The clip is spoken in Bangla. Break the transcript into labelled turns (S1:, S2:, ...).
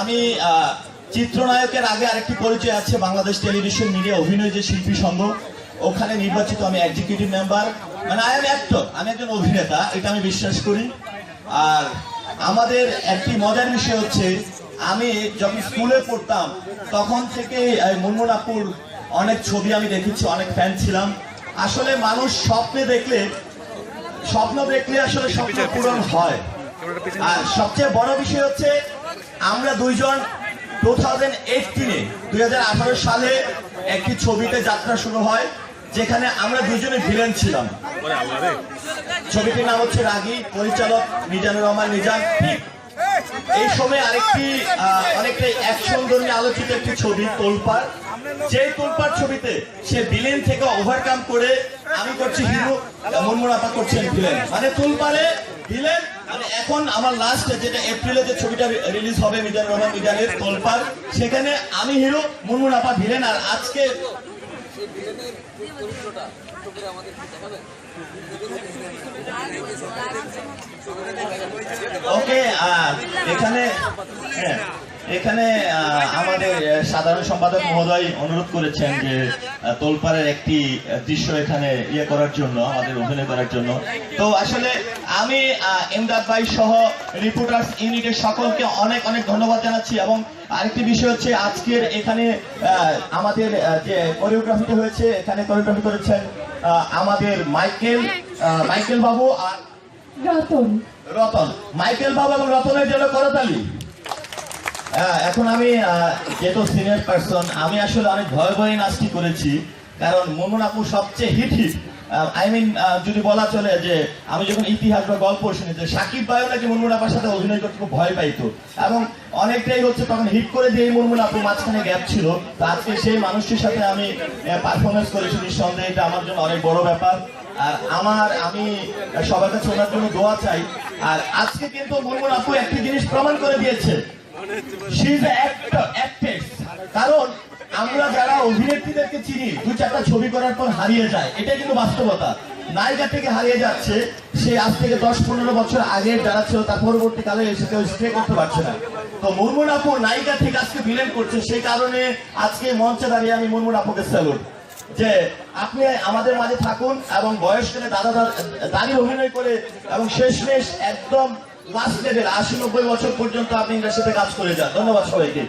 S1: আমি চিত্রনায়কের আগে আরেকটি পরিচয় আছে বাংলাদেশ টেলিভিশন মিডিয়া অভিনয় যে শিল্পী সংঘ। ওখানে নির্বাচিত আমি এক্সিকিউটিভ মেম্বার মানে আই এম অ্যাক্টর আমি একজন অভিনেতা, এটা আমি বিশ্বাস করি। আর আমাদের একটি মজার বিষয় হচ্ছে, আমি যখন স্কুলে পড়তাম, তখন থেকে মুনমুনাপুর অনেক ছবি আমি দেখেছি, অনেক ফ্যান ছিলাম। আসলে মানুষ স্বপ্নে দেখলে, স্বপ্ন দেখলে আসলে স্বপ্ন পূরণ হয়। আর সবচেয়ে বড় বিষয় হচ্ছে আমরা দুইজন টু থাউজেন্ড এইটিনে দুই সালে একটি ছবিতে যাত্রা শুরু হয়, যেখানে আমরা দুজনে ভিলেন ছিলাম। ছবিটির নাম হচ্ছে রাগী, পরিচালক মিজানুর রহমান নিজাম এই সময় আরেকটি অনেকটাই অনেকটা অ্যাকশন ধর্মী আলোচিত একটি ছবি, তোলপাড়। যে তোলপাড় ছবিতে সে ভিলেন থেকে ওভারকাম করে আমি করছি হিরো মনমোনাপা করছেন ভিলেন মানে তোলপাড়ে ভিলেন মানে এখন আমার লাস্ট যেটা এপ্রিলে যে ছবিটা রিলিজ হবে মিজানুর রহমান মিজানের তোলপাড় সেখানে আমি হিরো মুনমুনাপা ভিলেন আর আজকে ওকে আর এখানে হ্যাঁ, এখানে আহ, আমাদের সাধারণ সম্পাদক মহোদয় অনুরোধ করেছেন যে তোলপাড়ের একটি দৃশ্য এখানে ইয়ে করার জন্য আমাদের অভিনয় করার জন্য। তো আসলে আমি আহ, এমদাদ ভাই সহ রিপোর্টার্স ইউনিটের সকলকে অনেক অনেক ধন্যবাদ জানাচ্ছি এবং আরেকটি বিষয় হচ্ছে আজকের এখানে আহ, আমাদের যে কোরিওগ্রাফিটা হয়েছে এখানে কোরিওগ্রাফি করেছেন আহ, আমাদের মাইকেল মাইকেল বাবু আর
S2: রতন।
S1: রতন। মাইকেল বাবু এবং রতনের জন্য করতালি। হ্যাঁ, এখন আমি যেহেতু সিনিয়র পার্সন আমি আসলে অনেক ভয় ভয়ে নাচটি করেছি, কারণ মনমোন আপু সবচেয়ে হিট হিট আই মিন যদি বলা চলে যে আমি যখন ইতিহাস বা গল্প শুনি যে সাকিব ভাইও নাকি মনমোন আপার সাথে অভিনয় করতে খুব ভয় পাইতো। এবং অনেকটাই হচ্ছে তখন হিট করে দিয়ে মনমোন আপু মাঝখানে গ্যাপ ছিল। তো আজকে সেই মানুষটির সাথে আমি পারফরমেন্স করেছি, নিঃসন্দেহে এটা আমার জন্য অনেক বড় ব্যাপার। আর আমার, আমি সবার কাছে ওনার জন্য দোয়া চাই। আর আজকে কিন্তু মনমোন আপু একটি জিনিস প্রমাণ করে দিয়েছে। কারণ আমরা যারা অভিনেত্রীদেরকে চিনি, দু চারটা ছবি করার পর হারিয়ে যায়। এটা কিন্তু বাস্তবতা। নায়িকা থেকে হারিয়ে যাচ্ছে, সে আজ থেকে দশ পনেরো বছর আগে যারা ছিল, তার পরবর্তীকালে এসে কেউ স্টে করতে পারছে না। তো মুরমুন আপু নায়িকা থেকে আজকে ভিলেন করছে, সেই কারণে আজকে মঞ্চে দাঁড়িয়ে আমি মুরমুন আপুকে স্যালুট যে আপনি আমাদের মাঝে থাকুন এবং বয়সকালে দাদা দাঁড়িয়ে অভিনয় করে এবং শেষমেশ একদম লেভেল আশি নব্বই বছর পর্যন্ত আপনি ইন্ডাস্ট্রিতে কাজ করে যান। ধন্যবাদ সবাইকে।